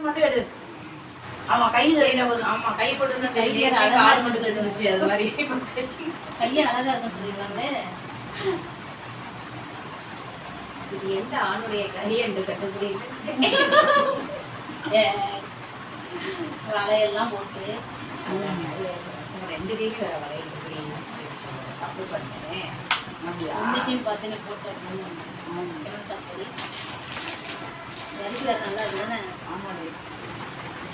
மட்டும் எடு. ஆமா கை போது ஆமா கை போட்டு கை தெரியும். கால் மட்டும் தெரிஞ்சிச்சு அது மாதிரி. கையை அழகா இருக்குன்னு சொல்லிடுவாங்க இது எந்த ஆணுடைய கை என்று கண்டுபிடித்து வலையெல்லாம் போட்டு ரெண்டு தேதி வர இப்படி தப்பு பண்ணேன் அப்படியா? இன்னைக்கும் பார்த்தீங்கன்னா போட்டு நல்லா தானே? ஆமாடி.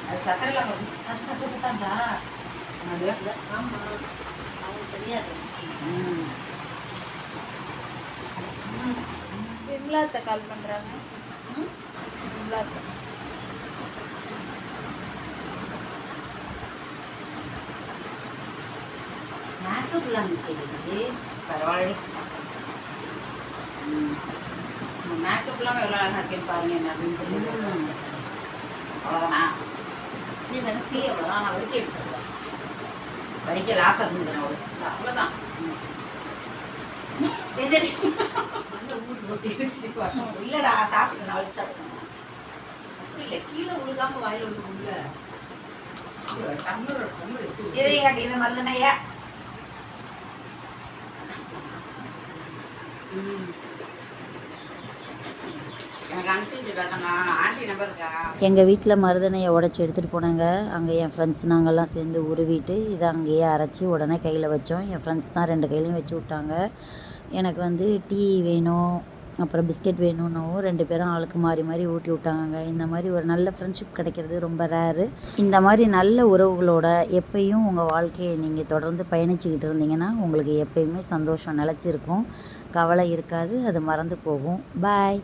அது சக்கரையில் தான்டா அது ஆமா. அவங்களுக்கு தெரியாது. ம். விம்லாத்த கால் பண்றாங்க. விம்லாத்த. மேக்கப் எல்லாம் நிற்கிறது பரவாயில்ல மேக்கப்லாம் எவ்வளோ அழகாக இருக்கேன்னு பாருங்க என்ன அப்படின்னு சொல்லி அவ்வளோதானா நீ டீ அவ்வளோதான் நான் வரிக்க வச்சுருவேன் வரிக்க லாஸ் இருந்துக்கிறேன் அவ்வளோ அவ்வளோதான் இல்லடா சாப்பிட்டு நான் வச்சு சாப்பிட்டேன் அப்படி இல்லை கீழே விழுகாம வாயில விழுகும்ல டம்ளர் எடுத்து இதையும் காட்டின மருந்தனையா எங்கள் வீட்டில் மருதனையை உடச்சி எடுத்துகிட்டு போனாங்க. அங்கே என் ஃப்ரெண்ட்ஸ் நாங்கள்லாம் சேர்ந்து உருவிட்டு இதை அங்கேயே அரைச்சி உடனே கையில் வச்சோம். என் ஃப்ரெண்ட்ஸ் தான் ரெண்டு கையிலையும் வச்சு விட்டாங்க. எனக்கு வந்து டீ வேணும். அப்புறம் பிஸ்கெட் வேணும்னவும் ரெண்டு பேரும் ஆளுக்கு மாறி மாறி ஊட்டி விட்டாங்க இந்த மாதிரி ஒரு நல்ல ஃப்ரெண்ட்ஷிப் கிடைக்கிறது ரொம்ப ரேரு இந்த மாதிரி நல்ல உறவுகளோட எப்பயும் உங்கள் வாழ்க்கையை நீங்கள் தொடர்ந்து பயணிச்சுக்கிட்டு இருந்தீங்கன்னா உங்களுக்கு எப்பயுமே சந்தோஷம் நிலச்சிருக்கும். கவலை இருக்காது அது மறந்து போகும். பாய்